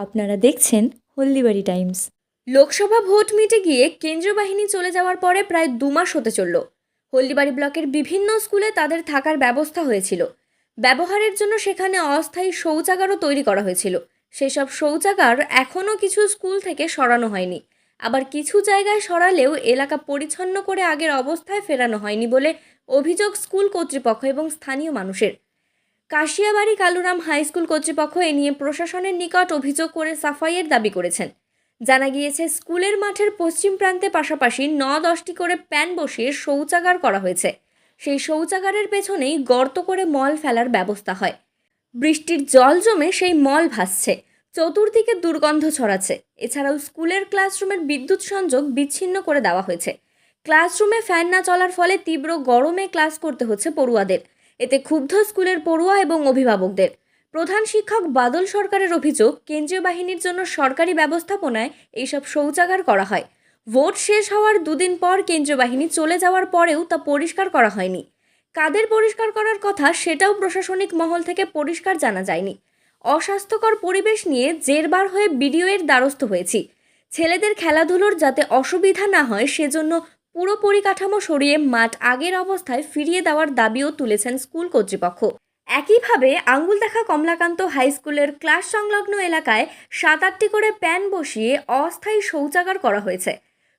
আপনারা দেখছেন Haldibari Times. Lok Sabha vote মিটে গিয়ে কেন্দ্রীয় বাহিনী চলে যাওয়ার পরে প্রায় দু মাস হতে চলল। হলদিবাড়ি ব্লকের বিভিন্ন স্কুলে তাদের থাকার ব্যবস্থা হয়েছিল। ব্যবহারের জন্য সেখানে অস্থায়ী শৌচাগারও তৈরি করা হয়েছিল। সেসব শৌচাগার এখনও কিছু স্কুল থেকে সরানো হয়নি। আবার কিছু জায়গায় সরালেও এলাকা পরিচ্ছন্ন করে আগের অবস্থায় ফেরানো হয়নি বলে অভিযোগ স্কুল কর্তৃপক্ষ এবং স্থানীয় মানুষের। কাশিয়াবাড়ি কালুরাম হাই স্কুল কর্তৃপক্ষ এ নিয়ে প্রশাসনের নিকট অভিযোগ করে সাফাইয়ের দাবি করেছেন। জানা গিয়েছে, স্কুলের মাঠের পশ্চিম প্রান্তে পাশাপাশি ন দশটি করে প্যান বসিয়ে শৌচাগার করা হয়েছে। সেই শৌচাগারের পেছনেই গর্ত করে মল ফেলার ব্যবস্থা হয়। বৃষ্টির জল জমে সেই মল ভাসছে। চতুর্দিকে দুর্গন্ধ ছড়াচ্ছে। এছাড়াও স্কুলের ক্লাসরুমের বিদ্যুৎ সংযোগ বিচ্ছিন্ন করে দেওয়া হয়েছে। ক্লাসরুমে ফ্যান না চলার ফলে তীব্র গরমে ক্লাস করতে হচ্ছে পড়ুয়াদের। এতে ক্ষুব্ধ স্কুলের পড়ুয়া এবং অভিভাবকদের। প্রধান শিক্ষক বাদল সরকারের অভিযোগ, কেন্দ্রীয় বাহিনীর জন্য সরকারি ব্যবস্থাপনায় এইসব শৌচাগার করা হয়। ভোট শেষ হওয়ার দুদিন পর কেন্দ্রীয় বাহিনী চলে যাওয়ার পরেও তা পরিষ্কার করা হয়নি। কাদের পরিষ্কার করার কথা সেটাও প্রশাসনিক মহল থেকে পরিষ্কার জানা যায়নি। অস্বাস্থ্যকর পরিবেশ নিয়ে জেরবার হয়ে বিডিও এর দ্বারস্থ হয়েছি। ছেলেদের খেলাধুলোর যাতে অসুবিধা না হয় সেজন্য পুরো পরিকাঠামো সরিয়ে মাঠ আগের অবস্থায় ফিরিয়ে দেওয়ার দাবিও তুলেছেন স্কুল কর্তৃপক্ষ। একইভাবে আঙ্গুল দেখা কমলাকান্ত হাই স্কুলের ক্লাস সংলগ্ন এলাকায় সাত আটটি করে প্যান বসিয়ে অস্থায়ী শৌচাগার করা হয়েছে।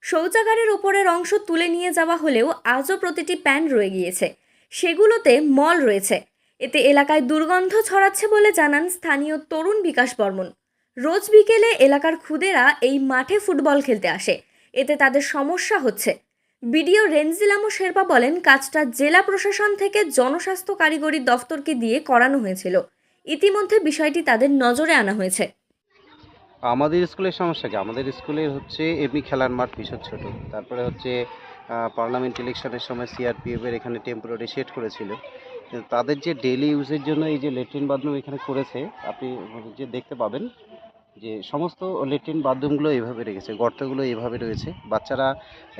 শৌচাগারের ওপরের অংশ তুলে নিয়ে যাওয়া হলেও আজও প্রতিটি প্যান রয়ে গিয়েছে। সেগুলোতে মল রয়েছে। এতে এলাকায় দুর্গন্ধ ছড়াচ্ছে বলে জানান স্থানীয় তরুণ বিকাশ বর্মন। রোজ বিকেলে এলাকার খুদেরা এই মাঠে ফুটবল খেলতে আসে। এতে তাদের সমস্যা হচ্ছে। বিডিও রেনজিলামো শেরপা বলেন, কাজটা জেলা প্রশাসন থেকে জনস্বাস্থ্য কারিগরি দফতরকে দিয়ে করানো হয়েছিল। ইতিমধ্যে বিষয়টি তাদের নজরে আনা হয়েছে। আমাদের স্কুলের সমস্যা কি? আমাদের স্কুলে হচ্ছে এমনি খেলার মাঠ ভীষণ ছোট। তারপরে হচ্ছে পার্লামেন্ট ইলেকশনের সময় সিআরপিএফ এর এখানে টেম্পোরারি সেট করেছিল। তাদের যে ডেলি ইউজের জন্য এই যে লেট্রিন বাথরুম এখানে করেছে, আপনি যে দেখতে পাবেন যে সমস্ত লেট্রিন বাথরুমগুলো এইভাবে রেখেছে, গর্তগুলো এইভাবে রয়েছে। বাচ্চারা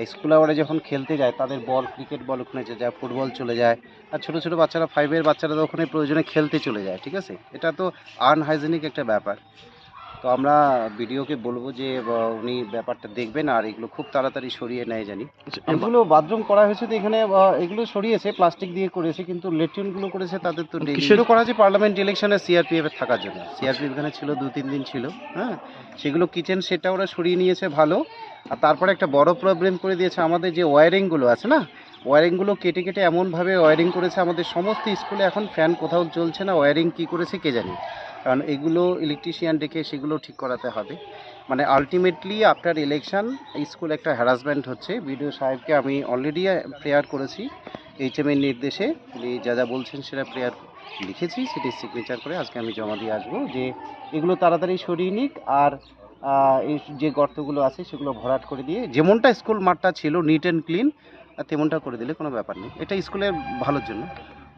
স্কুল আওয়ারে যখন খেলতে যায়, তাদের বল ক্রিকেট বল ওখানে যায় ফুটবল চলে যায়। আর ছোটো ছোটো বাচ্চারা ফাইভের বাচ্চারা তো ওখানে প্রয়োজনে খেলতে চলে যায়, ঠিক আছে? এটা তো আনহাইজেনিক একটা ব্যাপার। তো আমরা ভিডিওকে বলব যে উনি ব্যাপারটা দেখবেন আর এগুলো খুব তাড়াতাড়ি সরিয়ে নেয় জানি। এগুলো বাথরুম করা হয়েছে তো এখানে এগুলো সরিয়েছে প্লাস্টিক দিয়ে করেছে কিন্তু লেট্রিনগুলো করেছে তাদের তো সেগুলো করা হয়েছে পার্লামেন্ট ইলেকশনে সিআরপিএফ এর থাকার জন্য। সিআরপিএফ এখানে ছিল দু তিন দিন ছিল হ্যাঁ? সেগুলো কিচেন সেটা ওরা সরিয়ে নিয়েছে ভালো। আর তারপরে একটা বড় প্রবলেম করে দিয়েছে আমাদের যে ওয়ারিংগুলো আছে না? ওয়ারিংগুলো কেটে কেটে এমনভাবে ওয়ারিং করেছে আমাদের সমস্ত স্কুলে এখন ফ্যান কোথাও চলছে না ওয়ারিং কী করেছে কে জানি? কারণ এগুলো ইলেকট্রিশিয়ান ডেকে সেগুলো ঠিক করাতে হবে। মানে আলটিমেটলি আফটার ইলেকশন স্কুল একটা হ্যারাসমেন্ট হচ্ছে। বিডিও সাহেবকে আমি অলরেডি প্রেয়ার করেছি এইচএম এর নির্দেশে। উনি যা যা বলছেন সেটা প্রেয়ার লিখেছি, সেটি সিগনেচার করে আজকে আমি জমা দিয়ে আসব যে এগুলো তাড়াতাড়ি সরিয়ে নিক আর এই যে গর্তগুলো আছে সেগুলো ভরাট করে দিয়ে যেমনটা স্কুল মাঠটা ছিল নিট অ্যান্ড ক্লিন তেমনটা করে দিলে কোনো ব্যাপার নেই। এটা স্কুলের ভালোর জন্য।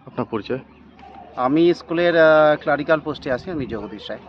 আপনার পরিচয়? আমি স্কুলের ক্লারিক্যাল পোস্টে আছি আমি জগদীশ রায়।